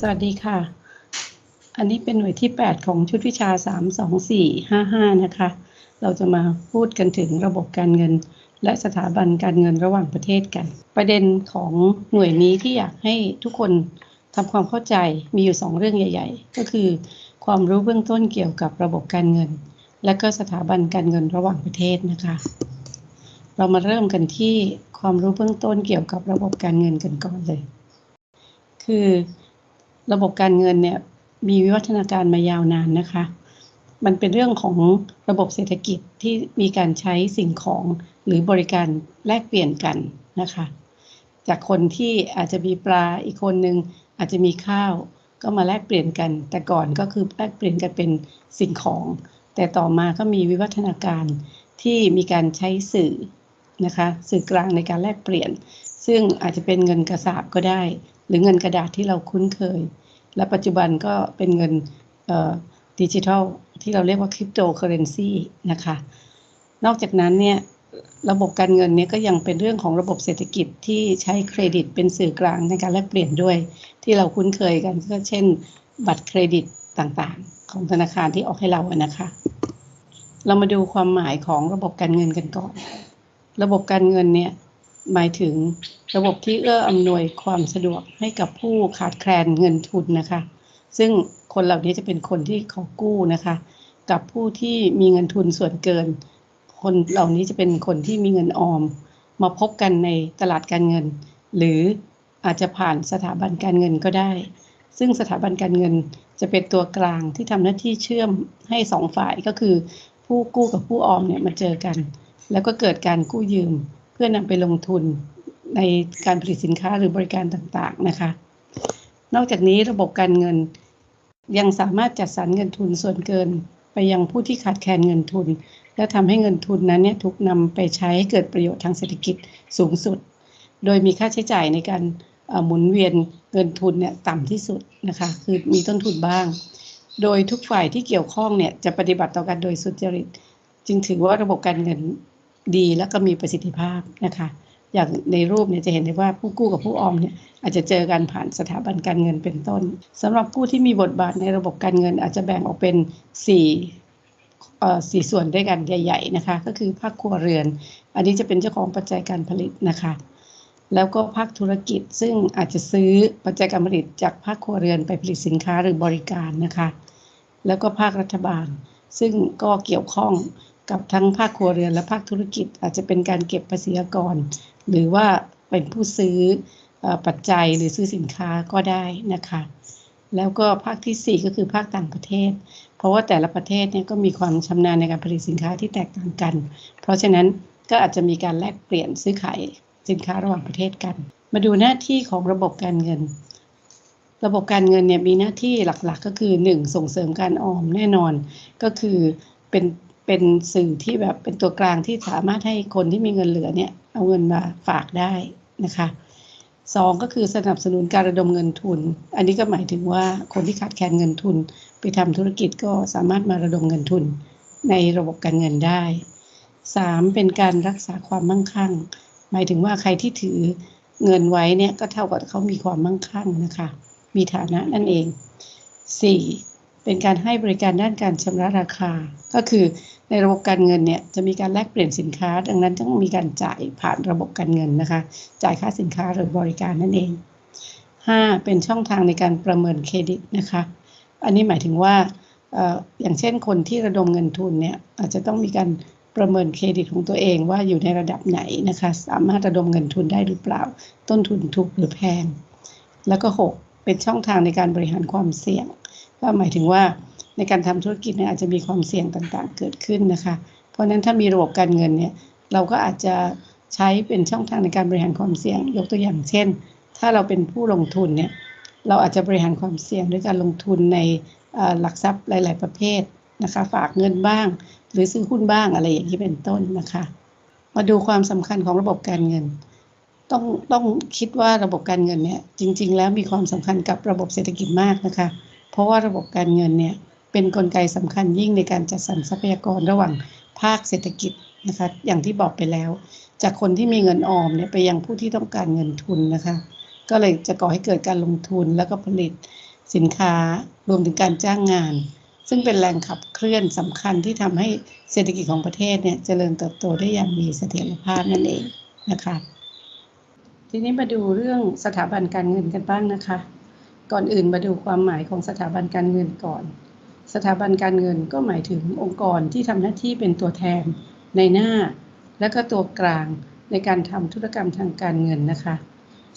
สวัสดีค่ะ อันนี้เป็นหน่วยที่ 8 ของชุดวิชา 32455 นะคะ เราจะมาพูดกันถึงระบบการเงิน และสถาบันการเงินระหว่างประเทศกัน ประเด็นของหน่วยนี้ที่อยากให้ทุกคนทำความเข้าใจมีอยู่ 2 เรื่องใหญ่ ๆ ก็คือ ความรู้เบื้องต้นเกี่ยวกับระบบการเงิน และก็สถาบันการเงินระหว่างประเทศนะคะ เรามาเริ่มกันที่ความรู้เบื้องต้นเกี่ยวกับระบบการเงินกันก่อนเลย คือระบบการเงินเนี่ยมีวิวัฒนาการมายาวนานนะคะ มันเป็นเรื่องของระบบเศรษฐกิจที่มีการใช้สิ่งของหรือบริการแลกเปลี่ยนกันนะคะ จากคนที่อาจจะมีปลาอีกคนหนึ่งอาจจะมีข้าวก็มาแลกเปลี่ยนกัน แต่ก่อนก็คือแลกเปลี่ยนกันเป็นสิ่งของ แต่ต่อมาก็มีวิวัฒนาการที่มีการใช้สื่อ นะคะสื่อกลางในการแลกเปลี่ยน ซึ่งอาจจะเป็นเงินกระสาบก็ได้ หรือเงินกระดาษที่เราคุ้นเคย และปัจจุบันก็เป็นเงินดิจิทัลที่เราเรียกว่าคริปโตเคอเรนซีนะคะนอกจากนั้นเนี่ยระบบการเงินเนี่ยก็ยังเป็นเรื่องของระบบเศรษฐกิจที่ใช้เครดิตเป็นสื่อกลางในการแลกเปลี่ยนด้วย ที่เราคุ้นเคยกันก็เช่น บัตรเครดิตต่างๆ ของธนาคารที่ออกให้เราอะนะคะ เรามาดูความหมายของระบบการเงินกันก่อน ระบบการเงินเนี่ยหมายถึงระบบที่เอื้ออำนวยความสะดวกให้กับผู้ขาดแคลนเงินทุนนะคะ ซึ่งคนเหล่านี้จะเป็นคนที่ขอกู้นะคะ กับผู้ที่มีเงินทุนส่วนเกิน คนเหล่านี้จะเป็นคนที่มีเงินออม มาพบกันในตลาดการเงิน หรืออาจจะผ่านสถาบันการเงินก็ได้ ซึ่งสถาบันการเงินจะเป็นตัวกลางที่ทำหน้าที่เชื่อมให้สองฝ่ายก็คือ ผู้กู้กับผู้ออมเนี่ยมาเจอกัน แล้วก็เกิดการกู้ยืมเพื่อนำไปลงทุนในการผลิตสินค้าหรือบริการต่างๆนะคะ นอกจากนี้ระบบการเงินยังสามารถจัดสรรเงินทุนส่วนเกินไปยังผู้ที่ขาดแคลนเงินทุน และทำให้เงินทุนนั้นเนี่ยถูกนำไปใช้ให้เกิดประโยชน์ทางเศรษฐกิจสูงสุด โดยมีค่าใช้จ่ายในการหมุนเวียนเงินทุนเนี่ยต่ำที่สุดนะคะ คือมีต้นทุนบ้าง โดยทุกฝ่ายที่เกี่ยวข้องเนี่ยจะปฏิบัติต่อกันโดยสุจริต จึงถือว่าระบบการเงิน ดีและก็มีประสิทธิภาพนะคะ อย่างในรูปเนี่ยจะเห็นได้ว่าผู้กู้กับผู้ออมเนี่ยอาจจะเจอกันผ่านสถาบันการเงินเป็นต้นสำหรับผู้ที่มีบทบาทในระบบการเงินอาจจะแบ่งออกเป็น4เอ่อสี่ส่วนด้วยกันใหญ่ ๆนะคะ ก็คือภาคครัวเรือน อันนี้จะเป็นเจ้าของปัจจัยการผลิตนะคะแล้วก็ภาคธุรกิจซึ่งอาจจะซื้อปัจจัยการผลิตจากภาคครัวเรือนไปผลิตสินค้าหรือบริการนะคะ แล้วก็ภาครัฐบาล ซึ่งก็เกี่ยวข้อง กับทั้งภาคครัวเรือนและภาคธุรกิจ อาจจะเป็นการเก็บภาษีอากรหรือว่าเป็นผู้ซื้อปัจจัยหรือซื้อสินค้าก็ได้นะคะ แล้วก็ภาคที่ 4 ก็คือภาคต่างประเทศ เพราะว่าแต่ละประเทศเนี่ยก็มีความชำนาญในการผลิตสินค้าที่แตกต่างกัน เพราะฉะนั้นก็อาจจะมีการแลกเปลี่ยนซื้อขายสินค้าระหว่างประเทศกัน มาดูหน้าที่ของระบบการเงิน ระบบการเงินเนี่ยมีหน้าที่หลักๆ ก็คือ 1. ส่งเสริมการออมแน่นอน ก็คือเป็น เป็นสื่อที่แบบเป็นตัวกลางที่สามารถให้คนที่มีเงินเหลือเนี่ยเอาเงินมาฝากได้นะคะสองก็คือสนับสนุนการระดมเงินทุน อันนี้ก็หมายถึงว่าคนที่ขาดแคลนเงินทุน ไปทำธุรกิจก็สามารถมาระดมเงินทุนในระบบการเงินได้สามเป็นการรักษาความมั่งคั่ง หมายถึงว่าใครที่ถือเงินไว้เนี่ยก็เท่ากับเขามีความมั่งคั่งนะคะ มีฐานะนั่นเอง 4. เป็นการให้บริการด้านการชำระราคา ก็คือในระบบการเงินเนี่ยจะมีการแลกเปลี่ยนสินค้า ดังนั้นต้องมีการจ่ายผ่านระบบการเงินนะคะ จ่ายค่าสินค้าหรือบริการนั่นเอง 5. เป็นช่องทางในการประเมินเครดิตนะคะ อันนี้หมายถึงว่าอย่างเช่นคนที่ระดมเงินทุนเนี่ยอาจจะต้องมีการประเมินเครดิตของตัวเองว่าอยู่ในระดับไหนนะคะ สามารถระดมเงินทุนได้หรือเปล่า ต้นทุนถูกหรือแพง แล้วก็ 6 เป็นช่องทางในการบริหารความเสี่ยง ก็หมายถึงว่าในการทำธุรกิจเนี่ยอาจจะมีความเสี่ยงต่างๆ เกิดขึ้นนะคะ เพราะฉะนั้นถ้ามีระบบการเงินเนี่ยเราก็อาจจะใช้เป็นช่องทางในการบริหารความเสี่ยง ยกตัวอย่างเช่น ถ้าเราเป็นผู้ลงทุนเนี่ยเราอาจจะบริหารความเสี่ยงด้วยการลงทุนในหลักทรัพย์หลาย ๆ ประเภทนะคะ ฝากเงินบ้าง หรือซื้อหุ้นบ้างอะไรอย่างนี้เป็นต้นนะคะ มาดูความสำคัญของระบบการเงิน ต้องต้องคิดว่าระบบการเงินเนี่ยจริง ๆ แล้วมีความสำคัญกับระบบเศรษฐกิจมากนะคะ เพราะว่าระบบการเงินเนี่ยเป็นนกลไกสำคัญยิ่งในการจัดสรรทรัพยากรระหว่างภาคเศรษฐกิจนะคะอย่างที่บอกไปแล้ว จากคนที่มีเงินออมเนี่ยไปยังผู้ที่ต้องการเงินทุนนะคะ ก็เลยจะก่อให้เกิดการลงทุนแล้วก็ผลิตสินค้ารวมถึงการจ้างงาน ซึ่งเป็นแรงขับเคลื่อนสำคัญที่ทำให้เศรษฐกิจของประเทศเนี่ยเจริญเติบโตได้อย่างมีเสถียรภาพนั่นเองนะคะทีนี้มาดูเรื่องสถาบันการเงินกันบ้างนะคะ ก่อนอื่นมาดูความหมายของสถาบันการเงินก่อน สถาบันการเงินก็หมายถึงองค์กรที่ทำหน้าที่เป็นตัวแทนในหน้า และก็ตัวกลางในการทำธุรกรรมทางการเงินนะคะ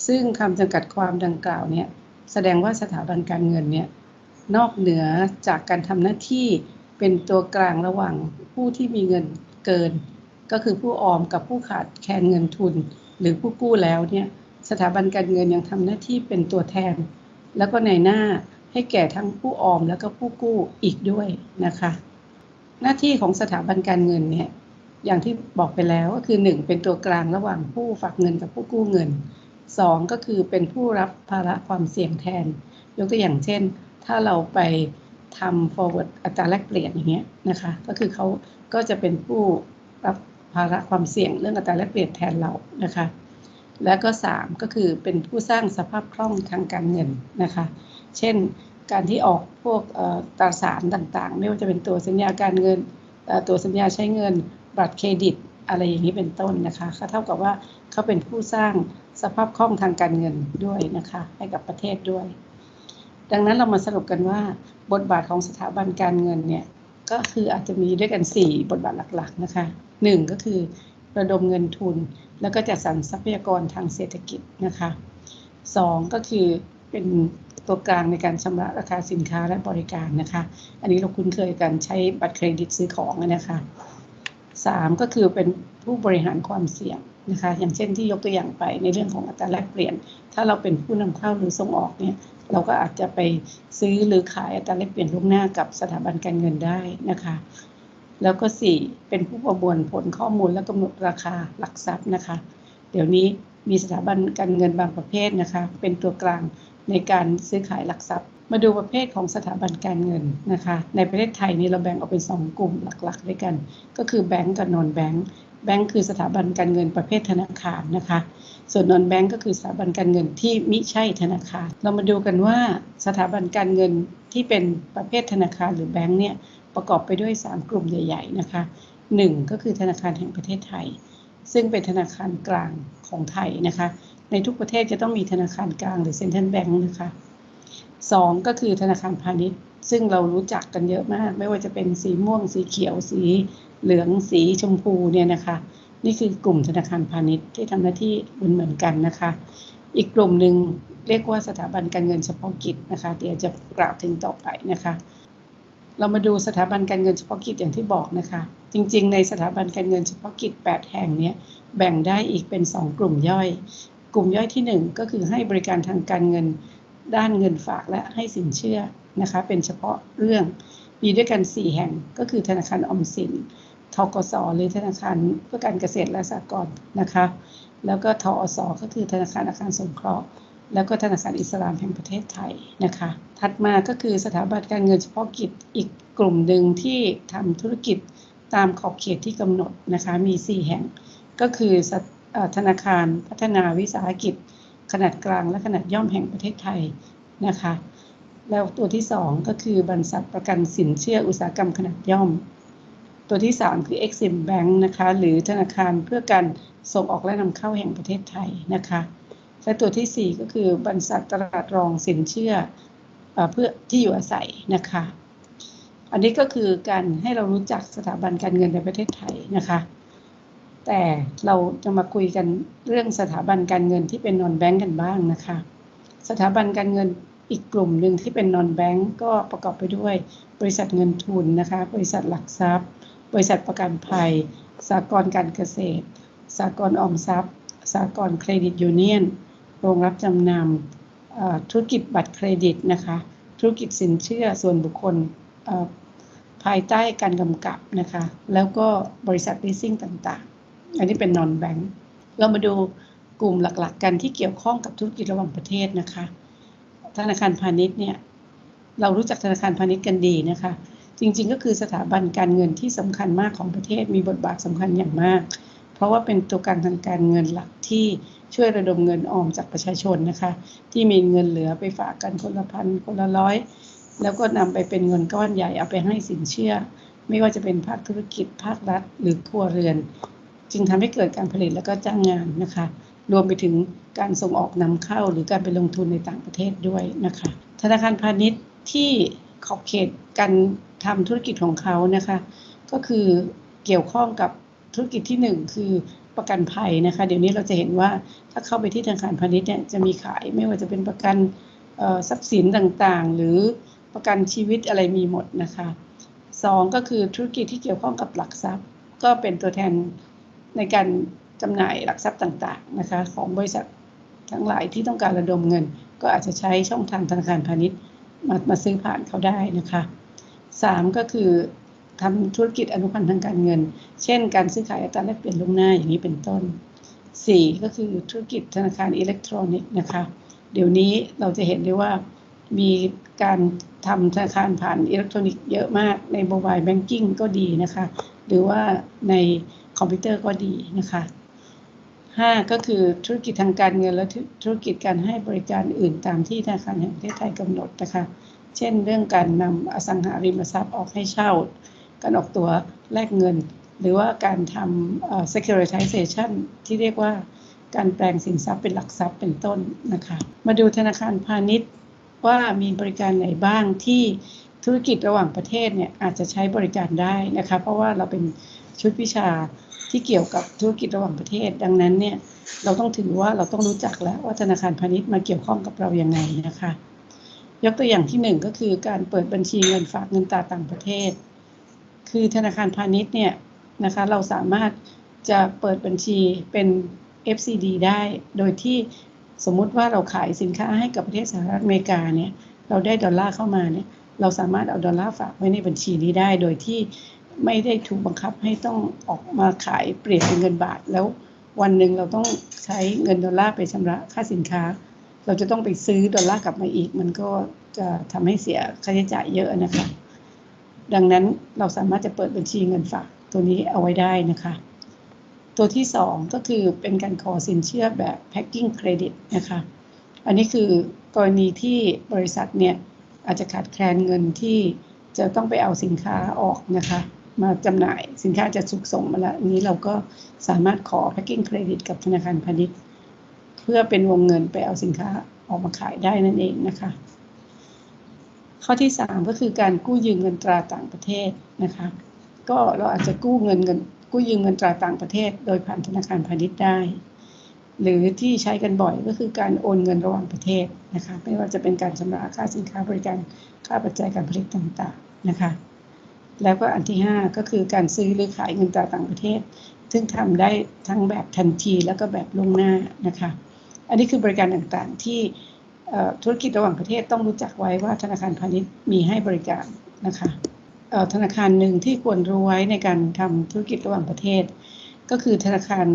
ซึ่งคำจำกัดความดังกล่าวเนี่ยแสดงว่าสถาบันการเงินเนี่ยนอกเหนือจากการทำหน้าที่เป็นตัวกลางระหว่างผู้ที่มีเงินเกิน ก็คือผู้ออมกับผู้ขาดแคลนเงินทุน หรือผู้กู้แล้วเนี่ยสถาบันการเงินยังทำหน้าที่เป็นตัวแทน แล้วก็ในหน้าให้แก่ทั้งผู้ออมแล้วก็ผู้กู้อีกด้วยนะคะ หน้าที่ของสถาบันการเงินเนี่ยอย่างที่บอกไปแล้วก็คือ 1 เป็นตัวกลางระหว่างผู้ฝากเงินกับผู้กู้เงิน 2 ก็คือเป็นผู้รับภาระความเสี่ยงแทน ยกตัวอย่างเช่น ถ้าเราไปทำ forward อัตราแลกเปลี่ยนอย่างเงี้ยนะคะ ก็คือเขาก็จะเป็นผู้รับภาระความเสี่ยงเรื่องอัตราแลกเปลี่ยนแทนเรานะคะ แล้วก็ 3 ก็คือเป็นผู้สร้างสภาพคล่องทางการเงินนะคะ เช่นการที่ออกพวกตราสารต่างๆ ไม่ว่าจะเป็นตัวสัญญาการเงิน ตัวสัญญาใช้เงิน บัตรเครดิต อะไรอย่างนี้เป็นต้นนะคะเขาเท่ากับว่าเขาเป็นผู้สร้างสภาพคล่องทางการเงินด้วยนะคะ ให้กับประเทศด้วย ดังนั้นเรามาสรุปกันว่า บทบาทของสถาบันการเงินเนี่ยก็คืออาจจะมีด้วยกัน 4 บทบาทหลักๆนะคะ 1 ก็คือระดมเงินทุน แล้วก็จัดสรรทรัพยากรทางเศรษฐกิจนะคะ2ก็คือเป็นตัวกลางในการชำระราคาสินค้าและบริการนะคะ อันนี้เราคุ้นเคยกันใช้บัตรเครดิตซื้อของนะคะ3ก็คือเป็นผู้บริหารความเสี่ยงนะคะ อย่างเช่นที่ยกตัวอย่างไปในเรื่องของอัตราแลกเปลี่ยน ถ้าเราเป็นผู้นำเข้าหรือส่งออกเนี่ย เราก็อาจจะไปซื้อหรือขายอัตราแลกเปลี่ยนล่วงหน้ากับสถาบันการเงินได้นะคะ แล้วก็ 4 เป็นผู้ประมวลผลข้อมูลและกำหนดราคาหลักทรัพย์นะคะ เดี๋ยวนี้มีสถาบันการเงินบางประเภทนะคะ เป็นตัวกลางในการซื้อขายหลักทรัพย์ มาดูประเภทของสถาบันการเงินนะคะ ในประเทศไทยนี่เราแบ่งออกเป็น 2 กลุ่มหลักๆ ด้วยกัน ก็คือแบงก์กับนอนแบงก์แบงก์คือสถาบันการเงินประเภทธนาคารนะคะ ส่วนนอนแบงก์ก็คือสถาบันการเงินที่มิใช่ธนาคาร เรามาดูกันว่าสถาบันการเงินที่เป็นประเภทธนาคารหรือแบงก์เนี่ย ประกอบไปด้วย 3 กลุ่มใหญ่ ๆ นะคะ 1 ก็คือธนาคารแห่งประเทศไทย ซึ่งเป็นธนาคารกลางของไทยนะคะ ในทุกประเทศจะต้องมีธนาคารกลางหรือเซ็นทรัลแบงก์นะคะสองก็คือธนาคารพาณิชย์ ซึ่งเรารู้จักกันเยอะมาก ไม่ว่าจะเป็นสีม่วง สีเขียว สีเหลือง สีชมพูเนี่ยนะคะ นี่คือกลุ่มธนาคารพาณิชย์ที่ทำหน้าที่เหมือนเหมือนกันนะคะ อีกกลุ่มหนึ่งเรียกว่าสถาบันการเงินเฉพาะกิจนะคะ เดี๋ยวจะกล่าวถึงต่อไปนะคะ เรามาดูสถาบันการเงินเฉพาะกิจอย่างที่บอกนะคะ จริง ๆ ในสถาบันการเงินเฉพาะกิจ 8 แห่งนี้แบ่งได้อีกเป็น 2 กลุ่มย่อย กลุ่มย่อยที่ 1 ก็คือให้บริการทางการเงินด้านเงินฝากและให้สินเชื่อนะคะ เป็นเฉพาะเรื่องมีด้วยกัน 4 แห่งก็คือธนาคารออมสินทกสหรือธนาคารเพื่อการเกษตรและสหกรณ์นะคะ แล้วก็ทอสก็คือธนาคารอาคารสงเคราะห์ แล้วก็ธนาคารอิสลามแห่งประเทศไทยนะคะ ถัดมาก็คือสถาบันการเงินเฉพาะกิจอีกกลุ่มหนึ่งที่ทำธุรกิจตามขอบเขตที่กำหนดนะคะ มี 4 แห่ง ก็คือธนาคารพัฒนาวิสาหกิจ ขนาดกลางและขนาดย่อมแห่งประเทศไทยนะคะ แล้วตัวที่ 2 ก็คือบรรษัทประกันสินเชื่ออุตสาหกรรมขนาดย่อม ตัวที่ 3 คือ Exim Bank นะคะ หรือธนาคารเพื่อการส่งออกและนำเข้าแห่งประเทศไทยนะคะ และตัวที่ 4 ก็คือบรรษัทตลาดรองสินเชื่อเพื่อที่อยู่อาศัยนะคะ อันนี้ก็คือการให้เรารู้จักสถาบันการเงินในประเทศไทยนะคะ แต่เราจะมาคุยกันเรื่องสถาบันการเงินที่เป็นนอนแบงก์กันบ้างนะคะ สถาบันการเงินอีกกลุ่มหนึ่งที่เป็นนอนแบงก์ก็ประกอบไปด้วย บริษัทเงินทุนนะคะ บริษัทหลักทรัพย์ บริษัทประกันภัย สากลการเกษตร สากลออมทรัพย์ สากลเครดิตยูเนียน โรงรับจำนำธุรกิจบัตรเครดิตนะคะ ธุรกิจสินเชื่อส่วนบุคคลภายใต้การกำกับนะคะ แล้วก็บริษัท leasing ต่างๆ อันนี้เป็นนอนแบงก์เรามาดูกลุ่มหลักๆ กันที่เกี่ยวข้องกับธุรกิจระหว่างประเทศนะคะ ธนาคารพาณิชย์เนี่ย เรารู้จักธนาคารพาณิชย์กันดีนะคะ จริง ๆ ก็คือสถาบันการเงินที่สำคัญมากของประเทศมีบทบาทสำคัญอย่างมาก เพราะว่าเป็นตัวกลางทางการเงินหลักที่ ช่วยระดมเงินออมจากประชาชนนะคะ ที่มีเงินเหลือไปฝากกันคนละพันคนละร้อย แล้วก็นำไปเป็นเงินก้อนใหญ่เอาไปให้สินเชื่อ ไม่ว่าจะเป็นภาคธุรกิจภาครัฐ หรือครัวเรือน จึงทำให้เกิดการผลิตแล้วก็จ้างงานนะคะ รวมไปถึงการส่งออกนำเข้า หรือการไปลงทุนในต่างประเทศด้วยนะคะ ธนาคารพาณิชย์ที่ขอบเขตการทำธุรกิจของเขานะคะ ก็คือเกี่ยวข้องกับธุรกิจที่หนึ่งคือ ประกันภัยนะคะ เดี๋ยวนี้เราจะเห็นว่าถ้าเข้าไปที่ธนาคารพาณิชย์เนี่ยจะมีขายไม่ว่าจะเป็นประกันทรัพย์สินต่างๆ หรือประกันชีวิตอะไรมีหมดนะคะสองก็คือธุรกิจที่เกี่ยวข้องกับหลักทรัพย์ ก็เป็นตัวแทนในการจำหน่ายหลักทรัพย์ต่างๆนะคะของบริษัททั้งหลายที่ต้องการระดมเงิน ก็อาจจะใช้ช่องทางธนาคารพาณิชย์มามาซื้อผ่านเขาได้นะคะสามก็คือ ทำธุรกิจอนุพันธ์ทางการเงิน เช่น การซื้อขายอัตราแลกเปลี่ยนล่วงหน้าอย่างนี้เป็นต้น 4 ก็คือธุรกิจธนาคารอิเล็กทรอนิกส์นะคะ เดี๋ยวนี้เราจะเห็นได้ว่ามีการทำธนาคารผ่านอิเล็กทรอนิกส์เยอะมากในโมบายแบงกิ้งก็ดีนะคะ หรือว่าในคอมพิวเตอร์ก็ดีนะคะ 5 ก็คือธุรกิจทางการเงินและธุรกิจการให้บริการอื่นตามที่ธนาคารแห่งประเทศไทยกำหนดนะคะ เช่น เรื่องการนำอสังหาริมทรัพย์ออกให้เช่า การออกตัวแลกเงิน หรือว่าการทำ securitization ที่เรียกว่าการแปลงสินทรัพย์เป็นหลักทรัพย์เป็นต้นนะคะ มาดูธนาคารพาณิชย์ว่ามีบริการไหนบ้างที่ธุรกิจระหว่างประเทศเนี่ยอาจจะใช้บริการได้นะคะ เพราะว่าเราเป็นชุดวิชาที่เกี่ยวกับธุรกิจระหว่างประเทศ ดังนั้นเนี่ยเราต้องถือว่าเราต้องรู้จักแล้วว่าธนาคารพาณิชย์มาเกี่ยวข้องกับเราอย่างไงนะคะ ยกตัวอย่างที่หนึ่งก็คือการเปิดบัญชีเงินฝากเงินตราต่างประเทศ คือธนาคารพาณิชย์เนี่ยนะคะเราสามารถจะเปิดบัญชีเป็น FCD ได้โดยที่สมมุติว่าเราขายสินค้าให้กับประเทศสหรัฐอเมริกาเนี่ยเราได้ดอลลาร์เข้ามาเนี่ยเราสามารถเอาดอลลาร์ฝากไว้ในบัญชีนี้ได้ โดยที่ไม่ได้ถูกบังคับให้ต้องออกมาขายเปลี่ยนเป็นเงินบาท แล้ววันหนึ่งเราต้องใช้เงินดอลลาร์ไปชำระค่าสินค้า เราจะต้องไปซื้อดอลลาร์กลับมาอีก มันก็จะทำให้เสียค่าใช้จ่ายเยอะนะคะ ดังนั้นเราสามารถจะเปิดบัญชีเงินฝากตัวนี้เอาไว้ได้นะคะ ตัวที่ 2 ก็คือเป็นการขอสินเชื่อแบบ packing credit นะคะ อันนี้คือกรณีที่บริษัทเนี่ยอาจจะขาดแคลนเงินที่จะต้องไปเอาสินค้าออกนะคะ มาจำหน่ายสินค้าจะสุกส่งมาแล้วนี้เราก็สามารถขอ packing credit กับธนาคารพาณิชย์ เพื่อเป็นวงเงินไปเอาสินค้าออกมาขายได้นั่นเองนะคะ ข้อที่ 3 ก็คือการกู้ยืมเงินตราต่างประเทศนะคะ ก็เราอาจจะกู้เงินเงินกู้ยืมเงินตราต่างประเทศ โดยผ่านธนาคารพาณิชย์ได้ หรือที่ใช้กันบ่อยก็คือการโอนเงินระหว่างประเทศนะคะไม่ว่าจะเป็นการชำระค่าสินค้าบริการค่าปัจจัยการผลิตต่างๆนะคะ แล้วก็อันที่ 5 ก็คือการซื้อหรือขายเงินตราต่างประเทศ ซึ่งทำได้ทั้งแบบทันทีแล้วก็แบบล่วงหน้านะคะ อันนี้คือบริการต่างๆที่ ธุรกิจระหว่างประเทศต้องรู้จักไว้ว่าธนาคารพาณิชย์มีให้บริการนะคะธนาคารหนึ่งที่ควรรู้ไว้ในการทำธุรกิจระหว่างประเทศ ก็คือธนาคาร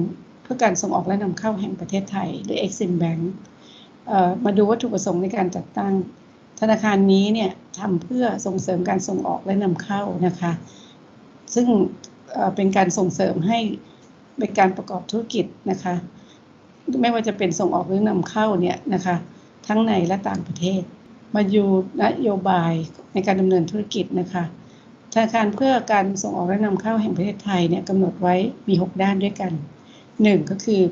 เพื่อการส่งออกและนำเข้าแห่งประเทศไทย หรือ Exim Bank มาดูวัตถุประสงค์ในการจัดตั้ง ธนาคารนี้เนี่ยทำเพื่อส่งเสริมการส่งออกและนำเข้านะคะ ซึ่งเป็นการส่งเสริมให้เป็นการประกอบธุรกิจนะคะ ไม่ว่าจะเป็นส่งออกหรือนำเข้าเนี่ยนะคะ ทั้งในและต่างประเทศ มาอยู่นโยบายในการดำเนินธุรกิจนะคะธนาคารเพื่อการส่งออกและนำเข้าแห่งประเทศไทยเนี่ยกำหนดไว้มี 6 ด้านด้วยกัน 1 ก็คือ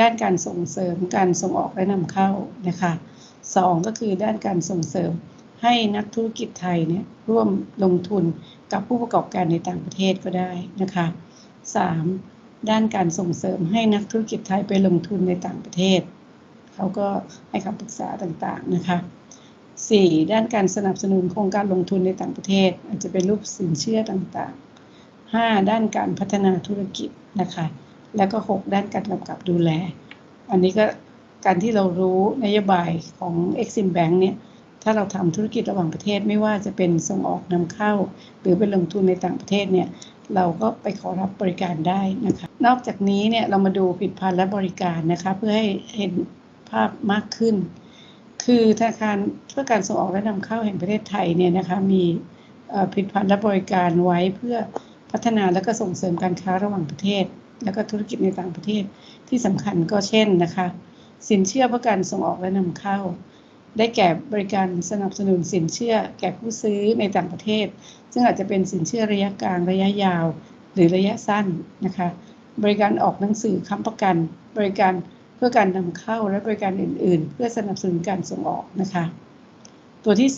ด้านการส่งเสริมการส่งออกและนำเข้านะคะ2ก็คือด้านการส่งเสริมให้นักธุรกิจไทยเนี่ยร่วมลงทุนกับผู้ประกอบการในต่างประเทศก็ได้นะคะ 3. ด้านการส่งเสริมให้นักธุรกิจไทยไปลงทุนในต่างประเทศ เขาก็ให้คำปรึกษาต่างๆนะคะ 4. ด้านการสนับสนุนโครงการลงทุนในต่างประเทศ อาจจะเป็นรูปสินเชื่อต่างๆ 5. ด้านการพัฒนาธุรกิจนะคะ แล้วก็ 6 ด้านการกำกับดูแล อันนี้ก็การที่เรารู้นโยบายของ Exim Bank เนี่ย ถ้าเราทำธุรกิจระหว่างประเทศไม่ว่าจะเป็นส่งออกนำเข้า หรือไปลงทุนในต่างประเทศเนี่ย เราก็ไปขอรับบริการได้นะคะ นอกจากนี้เนี่ยเรามาดูผลิตภัณฑ์และบริการนะคะ เพื่อให้เห็น ภาพมากขึ้น คือธนาคารเพื่อการส่งออกและนำเข้าแห่งประเทศไทยเนี่ยนะคะมีผลิตภัณฑ์และบริการไว้เพื่อพัฒนาและก็ส่งเสริมการค้าระหว่างประเทศ แล้วก็ธุรกิจในต่างประเทศที่สำคัญก็เช่นนะคะสินเชื่อเพื่อการส่งออกและนำเข้า ได้แก่บริการสนับสนุนสินเชื่อ แก่ผู้ซื้อในต่างประเทศ ซึ่งอาจจะเป็นสินเชื่อระยะกลางระยะยาว หรือระยะสั้นนะคะบริการออกหนังสือค้ำประกัน บริการ พื่อการนำเข้าและบริการอื่น ๆ เพื่อสนับสนุนการส่งออกนะคะ ตัวที่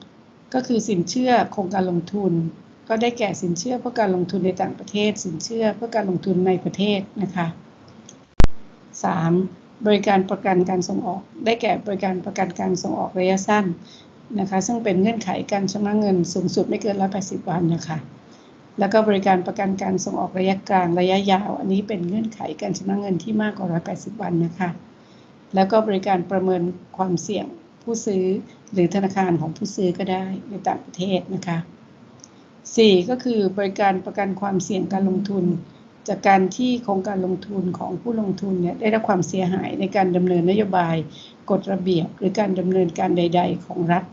2 ก็คือสินเชื่อโครงการลงทุน ก็ได้แก่สินเชื่อเพื่อการลงทุนในต่างประเทศ สินเชื่อเพื่อการลงทุนในประเทศนะคะ 3. บริการประกันการส่งออก ได้แก่บริการประกันการส่งออกระยะสั้นนะคะ ซึ่งเป็นเงื่อนไขการชำระเงินสูงสุดไม่เกิน 180 วันนะคะ แล้วก็บริการประกันการส่งออกระยะกลางระยะยาว อันนี้เป็นเงื่อนไขการชำระเงินที่มากกว่า 180 วันนะคะ แล้วก็บริการประเมินความเสี่ยงผู้ซื้อหรือธนาคารของผู้ซื้อก็ได้ในต่างประเทศนะคะ 4. ก็คือบริการประกันความเสี่ยงการลงทุน จากการที่โครงการลงทุนของผู้ลงทุนเนี่ยได้รับความเสียหายในการดำเนินนโยบาย กฎระเบียบ หรือการดำเนินการใด ๆ ของรัฐ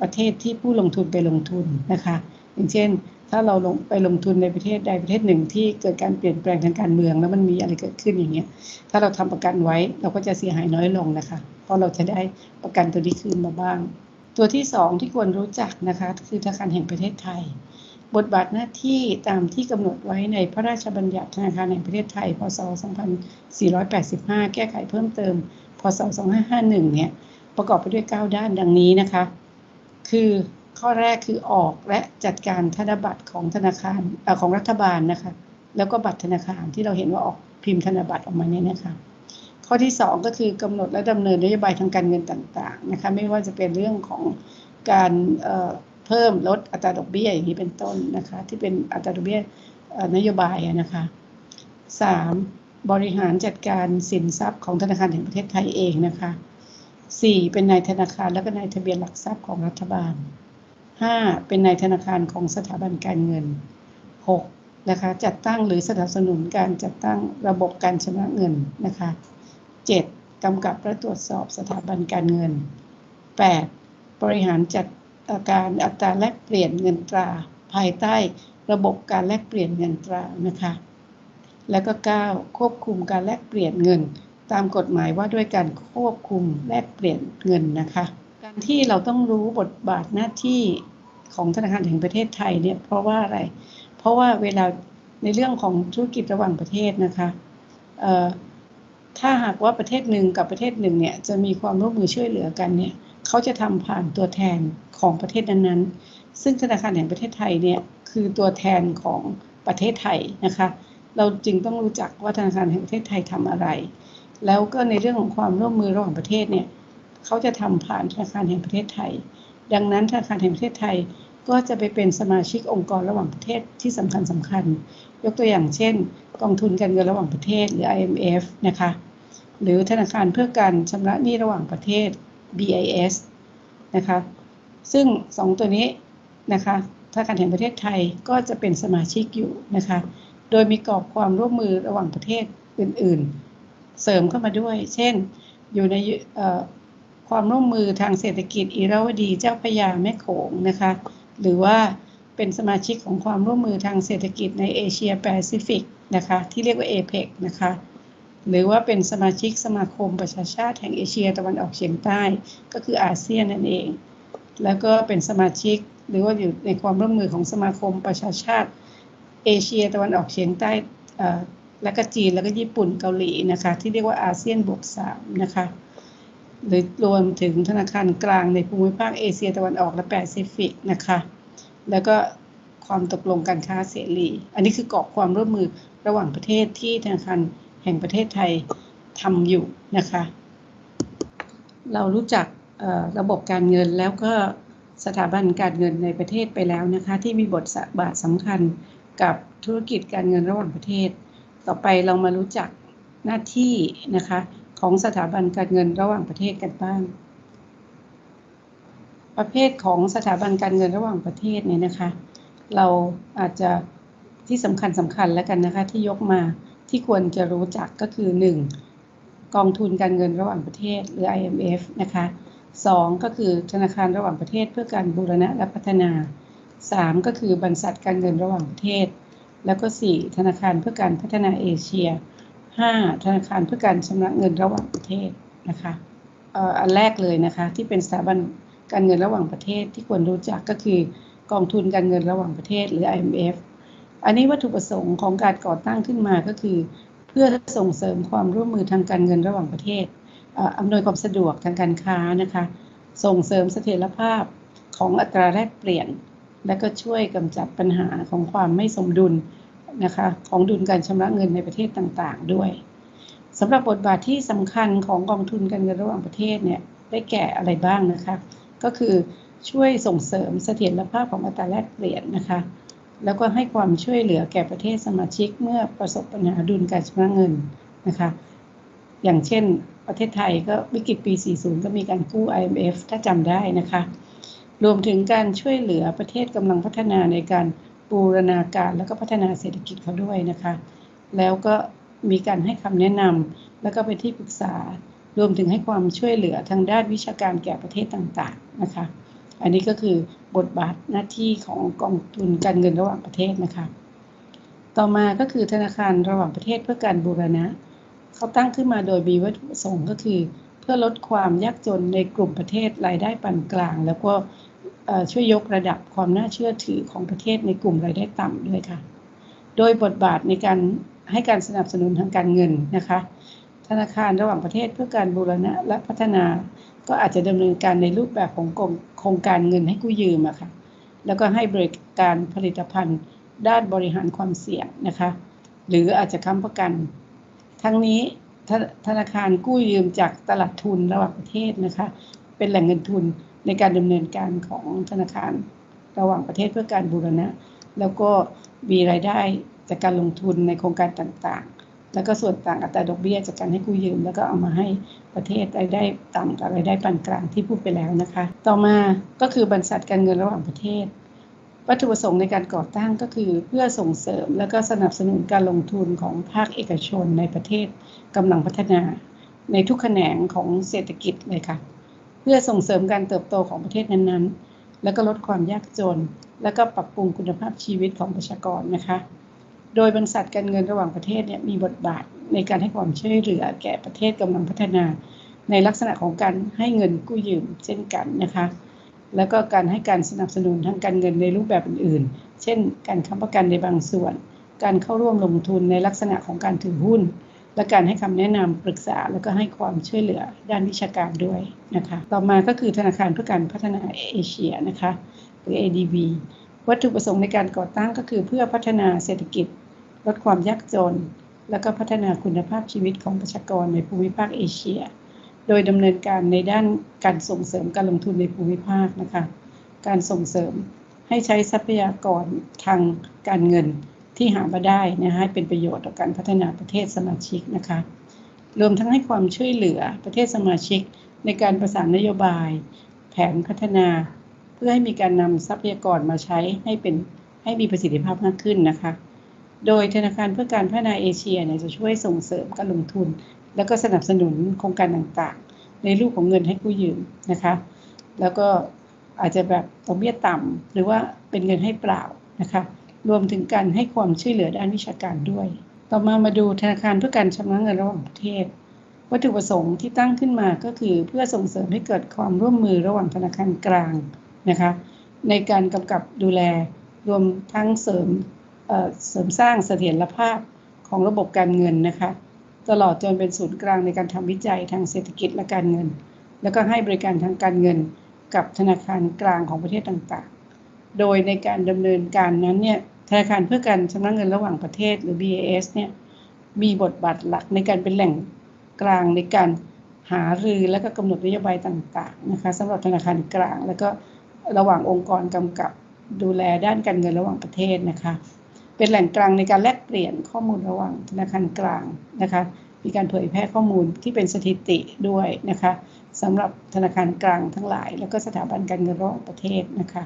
ประเทศที่ผู้ลงทุนไปลงทุนนะคะ อย่างเช่น ถ้าเราลงไปลงทุนในประเทศใดประเทศหนึ่งที่เกิดการเปลี่ยนแปลงทางการเมือง แล้วมันมีอะไรเกิดขึ้นอย่างเงี้ย ถ้าเราทำประกันไว้เราก็จะเสียหายน้อยลงนะคะ เพราะเราจะได้ประกันตัวนี้คืนมาบ้าง ตัวที่2ที่ควรรู้จักนะคะ คือธนาคารแห่งประเทศไทย บทบาทหน้าที่ตามที่กำหนดไว้ในพระราชบัญญัติธนาคารแห่งประเทศไทย พศ 2485 แก้ไขเพิ่มเติม พศ 2551 เนี่ยประกอบไปด้วย 9 ด้านดังนี้นะคะ คือ ข้อแรกคือออกและจัดการธนบัตรของธนาคารอของรัฐบาลนะคะ แล้วก็บัตรธนาคารที่เราเห็นว่าออกพิมพ์ธนบัตรออกมาเนี่ยนะคะ ข้อที่ 2 ก็คือกำหนดและดำเนินนโยบายทางการเงินต่างๆนะคะ ไม่ว่าจะเป็นเรื่องของการเพิ่มลดอัตราดอกเบี้ยอย่างนี้เป็นต้นนะคะ ที่เป็นอัตราดอกเบี้ยนโยบายนะคะ 3. บริหารจัดการสินทรัพย์ของธนาคารแห่งประเทศไทยเองนะคะ 4. เป็นนายธนาคารและก็นายทะเบียนหลักทรัพย์ของรัฐบาล 5. เป็นนายธนาคารของสถาบันการเงิน 6. นะคะจัดตั้งหรือสนับสนุนการจัดตั้งระบบการชำระเงินนะคะ 7. กำกับและตรวจสอบสถาบันการเงิน 8. บริหารจัดการอัตราแลกเปลี่ยนเงินตราภายใต้ระบบการแลกเปลี่ยนเงินตรานะคะ แล้วก็ 9. ควบคุมการแลกเปลี่ยนเงิน ตามกฎหมายว่าด้วยการควบคุมแลกเปลี่ยนเงินนะคะ การที่เราต้องรู้บทบาทหน้าที่ ของธนาคารแห่งประเทศไทยเนี่ยเพราะว่าอะไร เพราะว่าเวลาในเรื่องของธุรกิจระหว่างประเทศนะคะถ้าหากว่าประเทศหนึ่งกับประเทศหนึ่งเนี่ยจะมีความร่วมมือช่วยเหลือกันเนี่ยเขาจะทำผ่านตัวแทนของประเทศนั้นๆ ซึ่งธนาคารแห่งประเทศไทยเนี่ยคือตัวแทนของประเทศไทยนะคะ เราจึงต้องรู้จักว่าธนาคารแห่งประเทศไทยทำอะไร แล้วก็ในเรื่องของความร่วมมือระหว่างประเทศเนี่ยเขาจะทำผ่านธนาคารแห่งประเทศไทย ดังนั้นธนาคารแห่งประเทศไทยก็จะไปเป็นสมาชิกองค์กรระหว่างประเทศที่สำคัญสำคัญ ยกตัวอย่างเช่น กองทุนการเงินระหว่างประเทศหรือ IMF นะคะ หรือธนาคารเพื่อการชำระหนี้ระหว่างประเทศ BIS นะคะ ซึ่ง 2 ตัวนี้นะคะธนาคารแห่งประเทศไทยก็จะเป็นสมาชิกอยู่นะคะ โดยมีกรอบความร่วมมือระหว่างประเทศอื่น ๆ เสริมเข้ามาด้วย เช่น อยู่ใน ความร่วมมือทางเศรษฐกิจอิราวดีเจ้าพยาแม่โขงนะคะ หรือว่าเป็นสมาชิกของความร่วมมือทางเศรษฐกิจในเอเชียแปซิฟิกนะคะ ที่เรียกว่าเอเปนะคะ หรือว่าเป็นสมาชิกสมาคมประชาชาติแห่งเอเชียตะวันออกเฉียงใต้ ก็คืออาเซียนนั่นเอง แล้วก็เป็นสมาชิกหรือว่าอยู่ในความร่วมมือของสมาคมประชาชาติเอเชียตะวันออกเฉียงใต้และก็จีนแล้วก็ญี่ปุ่นเกาหลีนะคะ ที่เรียกว่าอาเซียนบวกสามนะคะ หรือรวมถึงธนาคารกลางในภูมิภาคเอเชียตะวันออกและแปซิฟิกนะคะ แล้วก็ความตกลงการค้าเสรี อันนี้คือกรอบความร่วมมือระหว่างประเทศที่ธนาคารแห่งประเทศไทยทำอยู่นะคะ เรารู้จักระบบการเงินแล้วก็สถาบันการเงินในประเทศไปแล้วนะคะ ที่มีบทบาทสำคัญกับธุรกิจการเงินระหว่างประเทศ ต่อไปเรามารู้จักหน้าที่นะคะ ของสถาบันการเงินระหว่างประเทศกันบ้าง ประเภทของสถาบันการเงินระหว่างประเทศเนี่ยนะคะ เราอาจจะที่สำคัญสำคัญแล้วกันนะคะที่ยกมาที่ควรจะรู้จักก็คือ 1. กองทุนการเงินระหว่างประเทศหรือ IMF นะคะ 2. ก็คือธนาคารระหว่างประเทศเพื่อการบูรณะและพัฒนา 3. ก็คือบรรษัทการเงินระหว่างประเทศ แล้วก็ 4 ธนาคารเพื่อการพัฒนาเอเชีย 5ธนาคารเพื่อการชำระเงินระหว่างประเทศนะคะอันแรกเลยนะคะที่เป็นสถาบันการเงินระหว่างประเทศที่ควรรู้จักก็คือกองทุนการเงินระหว่างประเทศหรือ IMF อันนี้วัตถุประสงค์ของการก่อตั้งขึ้นมาก็คือ เพื่อส่งเสริมความร่วมมือทางการเงินระหว่างประเทศอำนวยความสะดวกทางการค้านะคะส่งเสริมเสถียรภาพของอัตราแลกเปลี่ยน และก็ช่วยกำจัดปัญหาของความไม่สมดุล นะคะของดุลการชำระเงินในประเทศต่างๆ ด้วยสำหรับบทบาทที่สำคัญของกองทุนการเงินระหว่างประเทศเนี่ยได้แก่อะไรบ้างนะคะ ก็คือช่วยส่งเสริมเสถียรภาพของอัตราแลกเปลี่ยนนะคะ แล้วก็ให้ความช่วยเหลือแก่ประเทศสมาชิกเมื่อประสบปัญหาดุลการชำระเงินนะคะ อย่างเช่นประเทศไทยก็วิกฤตปี 40 ก็มีการกู้ IMF ถ้าจำได้นะคะ รวมถึงการช่วยเหลือประเทศกำลังพัฒนาในการ บูรณาการแล้วก็พัฒนาเศรษฐกิจเขาด้วยนะคะ แล้วก็มีการให้คำแนะนำแล้วก็เป็นที่ปรึกษารวมถึงให้ความช่วยเหลือทางด้านวิชาการแก่ประเทศต่างๆนะคะ อันนี้ก็คือบทบาทหน้าที่ของกองทุนการเงินระหว่างประเทศนะคะ ต่อมาก็คือธนาคารระหว่างประเทศเพื่อการบูรณะ เขาตั้งขึ้นมาโดยมีวัตถุประสงค์ก็คือ เพื่อลดความยากจนในกลุ่มประเทศรายได้ปานกลาง แล้วก็ ช่วยยกระดับความน่าเชื่อถือของประเทศในกลุ่มรายได้ต่ำด้วยค่ะ โดยบทบาทในการให้การสนับสนุนทางการเงินนะคะ ธนาคารระหว่างประเทศเพื่อการบูรณะและพัฒนา ก็อาจจะดำเนินการในรูปแบบของโครงการเงินให้กู้ยืมอะค่ะ แล้วก็ให้บริการผลิตภัณฑ์ด้านบริหารความเสี่ยงนะคะ หรืออาจจะค้ำประกัน ทั้งนี้ธนาคารกู้ยืมจากตลาดทุนระหว่างประเทศนะคะ เป็นแหล่งเงินทุน ในการดำเนินการของธนาคารระหว่างประเทศเพื่อการบูรณะ แล้วก็มีรายได้จากการลงทุนในโครงการต่างๆ แล้วก็ส่วนต่างอัตราดอกเบี้ยจากการให้กู้ยืม แล้วก็เอามาให้ประเทศรายได้ต่ำกับรายได้ปานกลางที่พูดไปแล้วนะคะ ต่อมาก็คือบรรษัทการเงินระหว่างประเทศ วัตถุประสงค์ในการก่อตั้งก็คือเพื่อส่งเสริม และก็สนับสนุนการลงทุนของภาคเอกชนในประเทศกำลังพัฒนา ในทุกแขนงของเศรษฐกิจเลยค่ะ เพื่อส่งเสริมการเติบโตของประเทศนั้นๆ แล้วก็ลดความยากจน แล้วก็ปรับปรุงคุณภาพชีวิตของประชากรนะคะ โดยบรรษัทการเงินระหว่างประเทศเนี่ยมีบทบาทในการให้ความช่วยเหลือแก่ประเทศกำลังพัฒนา ในลักษณะของการให้เงินกู้ยืมเช่นกันนะคะ แล้วก็การให้การสนับสนุนทางการเงินในรูปแบบอื่นๆ เช่น การค้ำประกันในบางส่วน การเข้าร่วมลงทุนในลักษณะของการถือหุ้น และการให้คำแนะนำปรึกษาแล้วก็ให้ความช่วยเหลือด้านวิชาการด้วยนะคะ ต่อมาก็คือธนาคารเพื่อการพัฒนาเอเชียนะคะหรือ ADB วัตถุประสงค์ในการก่อตั้งก็คือเพื่อพัฒนาเศรษฐกิจ ลดความยากจน แล้วก็พัฒนาคุณภาพชีวิตของประชากรในภูมิภาคเอเชีย โดยดำเนินการในด้านการส่งเสริมการลงทุนในภูมิภาคนะคะ การส่งเสริมให้ใช้ทรัพยากรทางการเงิน ที่หามาได้นะให้เป็นประโยชน์ต่อการพัฒนาประเทศสมาชิกนะคะ รวมทั้งให้ความช่วยเหลือประเทศสมาชิก ในการประสานนโยบาย แผนพัฒนา เพื่อให้มีการนำทรัพยากรมาใช้ให้เป็นให้มีประสิทธิภาพมากขึ้นนะคะ โดยธนาคารเพื่อการพัฒนาเอเชียเนี่ยจะช่วยส่งเสริมการลงทุน แล้วก็สนับสนุนโครงการต่างๆ ในรูปของเงินให้กู้ยืมนะคะ แล้วก็อาจจะแบบดอกเบี้ยต่ำหรือว่าเป็นเงินให้เปล่านะคะ รวมถึงการให้ความช่วยเหลือด้านวิชาการด้วย ต่อมามาดูธนาคารเพื่อการชำระเงินระหว่างประเทศ วัตถุประสงค์ที่ตั้งขึ้นมาก็คือเพื่อส่งเสริมให้เกิดความร่วมมือระหว่างธนาคารกลางนะคะในการกำกับดูแลรวมทั้งเสริมเเสริมสร้างเสถียรภาพของระบบการเงินนะคะตลอดจนเป็นศูนย์กลางในการทำวิจัยทางเศรษฐกิจและการเงิน แล้วก็ให้บริการทางการเงินกับธนาคารกลางของประเทศต่างๆ โดยในการดำเนินการนั้นเนี่ยธนาคารเพื่อการชำระเงินระหว่างประเทศหรือ BAS เนี่ยมีบทบาทหลักในการเป็นแหล่งกลางในการหารือและก็กำหนดนโยบายต่างๆนะคะสำหรับธนาคารกลาง แล้วก็ระหว่างองค์กรกำกับดูแลด้านการเงินระหว่างประเทศนะคะ เป็นแหล่งกลางในการแลกเปลี่ยนข้อมูลระหว่างธนาคารกลางนะคะ มีการเผยแพร่ข้อมูลที่เป็นสถิติด้วยนะคะ สำหรับธนาคารกลางทั้งหลาย แล้วก็สถาบันการเงินระหว่างประเทศนะคะ